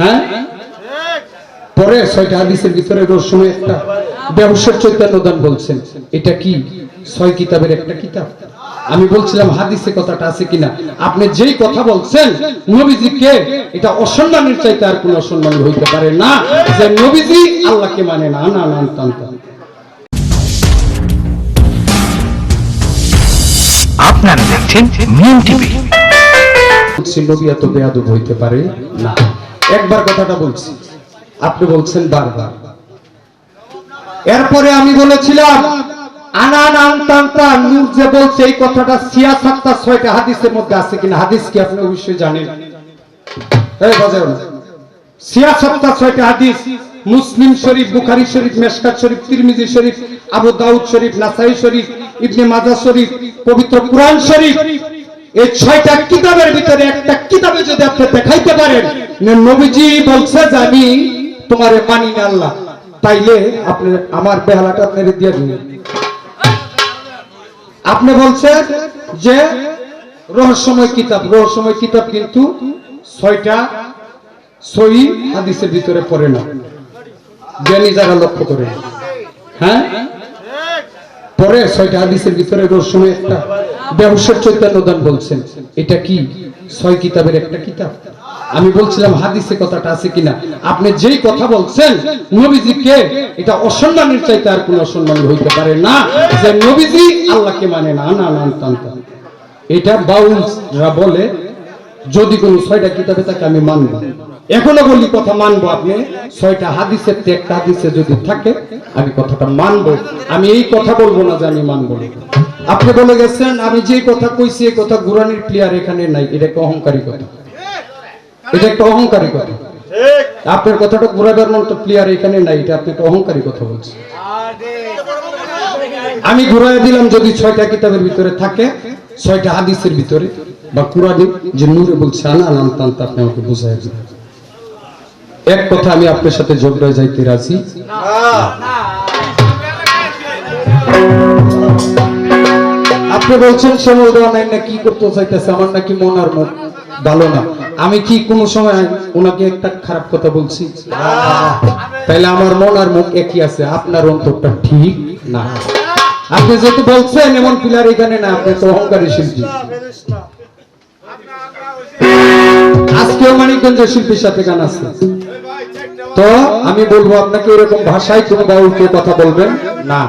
হ্যাঁ? পরে ছয়টা হাদিসের ভিতরে রসমে একটা ব্যবসার চৈতন্য দান বলছেন। এটা কি? ছয় কিতাবের একটা কিতাব? আমি বলছিলাম হাদিসে কথাটা আছে কিনা? আপনি যেই কথা বলছেন নবীজি কে? এটা অসম্মানের চাইতে আর কোন অসম্মান হইতে পারে না। যে নবীজি আল্লাহকে মানে না না না আপনারা দেখছেন মিম টিভি। নবী এত বেয়াদব হইতে পারে? না। একবার কথাটা বলছি। আপনি বলছেন বারবার। এরপরে আমি বলেছিলাম মুসলিম শরীফ, বুখারী শরীফ শরীফ, তিরমিজি শরীফ, আবু শরীফ শরীফ, ইবনে শরীফ, পবিত্র কুরআন শরীফ। এই ছয়টা কিতাবের ভিতরে একটা কিতাবে যদি আপনি দেখাইতে পারেন নবীজি বলছে যে তোমারে মানি না আল্লাহ। তাইলে আপনি আমার বেহালাটা দিয়ে দিন। আপনি বলছেন যে রহস্যময় কিতাব রহস্যময় কিতাব কিন্তু ছয়টা হাদিসের ভিতরে পড়ে না। জ্ঞানী যারা লক্ষ্য করে। হ্যাঁ? পরে ছয়টা হাদিসের ভিতরে রহস্যময় একটা ব্যবসার চৈতন্য দান বলছেন। এটা কি? ছয় কিতাবের একটা কিতাব? আমি বলছিলাম, হাদিসে কথাটা আছে কিনা? আপনি যেই কথা বলছেন, নবীজি কে? এটা অসম্মানের চাইতে আর কোন অসম্মান হইতে পারে না। যে নবীজি আল্লাহকে মানে না না না টান। এটা বাউলরা বলে, যদি কোন ছয়টা কিতাবে থাকে, আমি মানবো। এখনও বলি কথা মানবো আপনি, ছয়টা হাদিসের একটা হাদিসে যদি থাকে, আমি কথাটা মানবো। আমি এই কথা বলব না যে আমি মানবো। আপনি বলে গেছেন, আমি যে কথা কইছি, এই কথা গুরানির প্লেয়ার এখানে নাই, এটা অহংকারী কথা। এটা একটা অহংকারী কথা। আপনার কথাটা ঘুরাবার মতো প্লেয়ার এখানে নাই এটা আপনি একটা অহংকারী কথা বলছেন। আমি ঘুরাই দিলাম যদি ছয়টা কিতাবের ভিতরে থাকে ছয়টা হাদিসের ভিতরে বা কুরআনে যে নূরে বলছে আনা আনাম তান্ত আপনি আমাকে বুঝাই দিন এক কথা আমি আপনার সাথে ঝগড়ায় যাইতে রাজি? আপনি বলছেন শ্যামল দেওয়া নাই না কি করতে চাইতেছে? আমার নাকি মন আর মুখ ভালো না। আমি কি কোনো সময় ওনাকে একটা খারাপ কথা বলছি। তাইলে আমার মন আর মুখ একই আছে, আপনার অন্তরটা ঠিক না। আপনি যেহেতু বলছেন, এমন প্লেয়ার এখানে না, আপনি তো অহংকারী শিল্পী। আজকেও মানিকগঞ্জের শিল্পীর সাথে গান আছে। তো আমি বলব, আপনাকে এরকম ভাষায় কোনো বাউলকে কথা বলবেন না।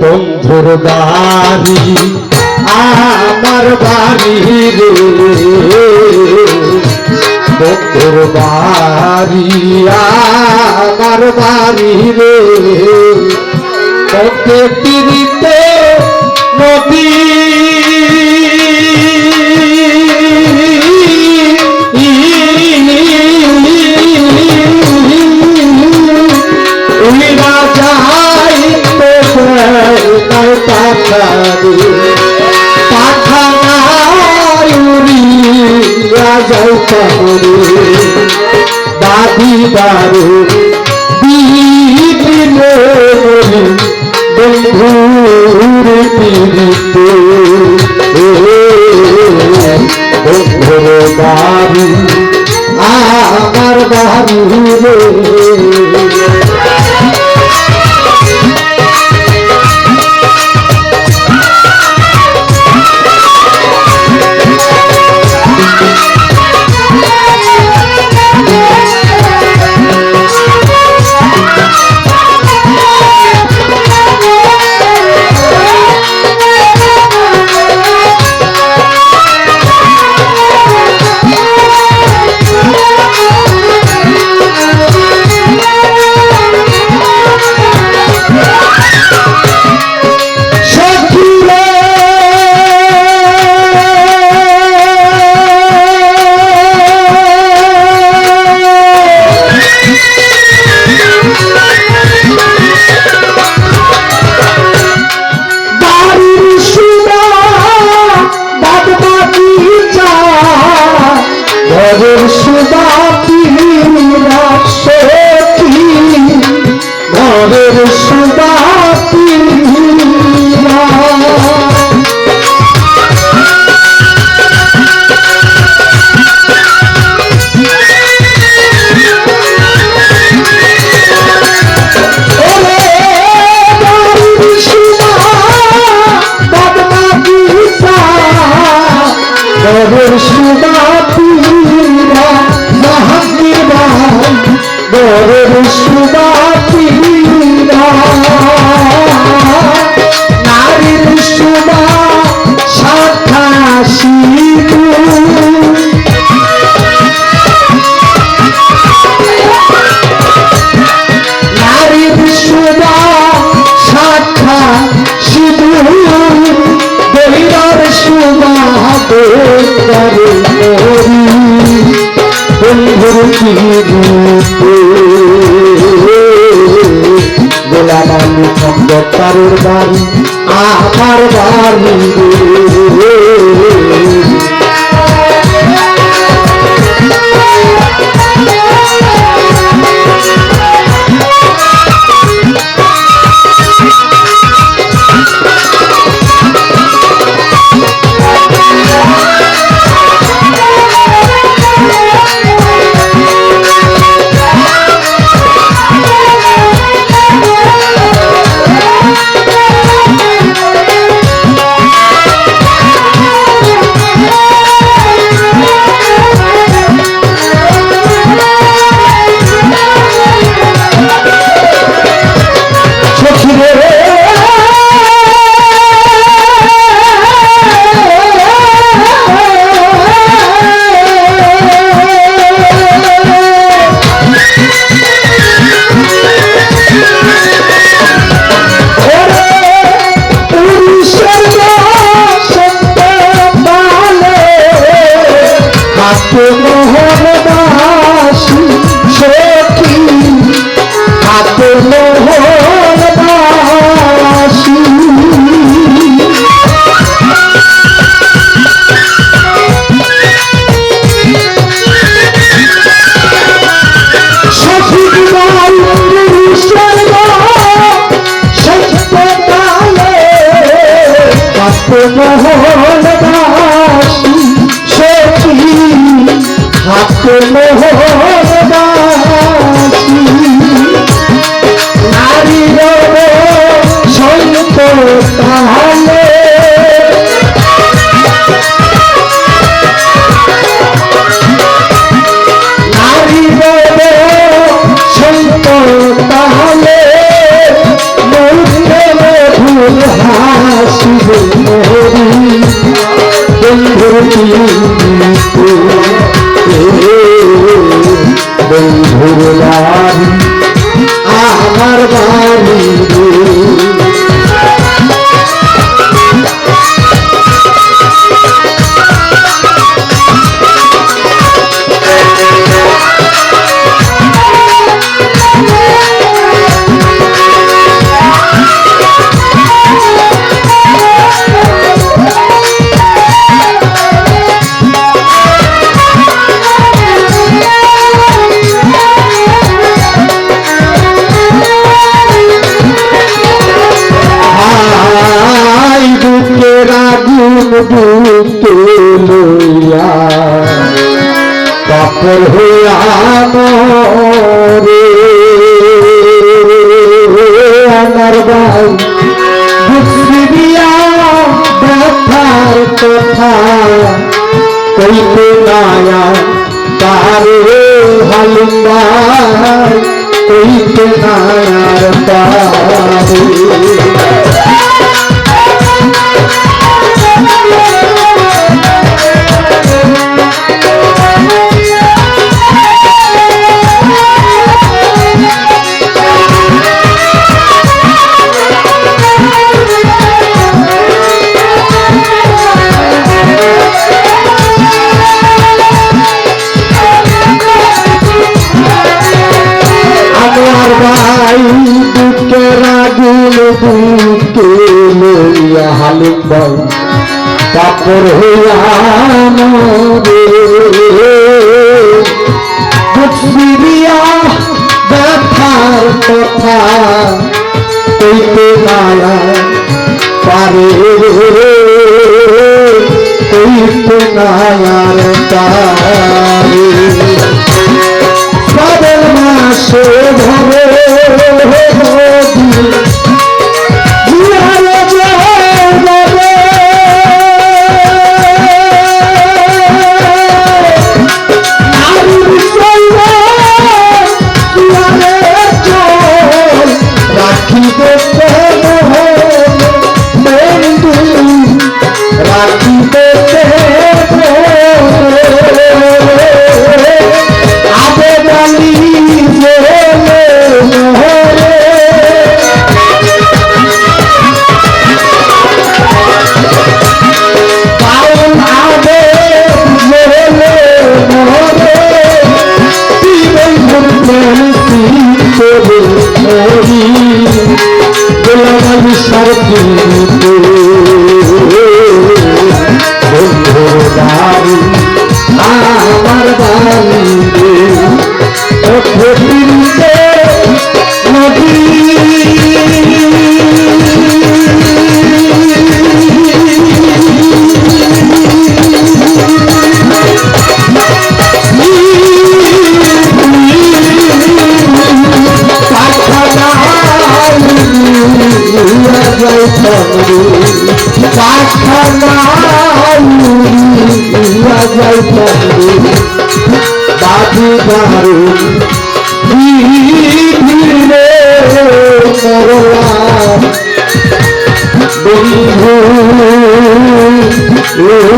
বন্ধুর বাড়ি আমার বাড়ি রে। বন্ধুর বাড়ি আমার বাড়ি রে। পিড়িতে নদী। যাই যাই দাদি দারু বাড়ি আমার বাড়ি রে। গোলাম আমি খন্দকারের বাড়ি আমার বাড়ি মোহন সখী হাতে মোহন নায়া তারে হালুম্বাই কইতে নায়ার তারে ভাই বুকের আগুন বুকে লইয়া হালুক ভাই কাপড় হইয়া বুঝিয়া ব্যথার কথা কইতে মায়া পারে কইতে তারে শ্রাবণ মাসে ধরে Senhor. যাই থাকবে ধীরে মরলাম বন্ধু ওর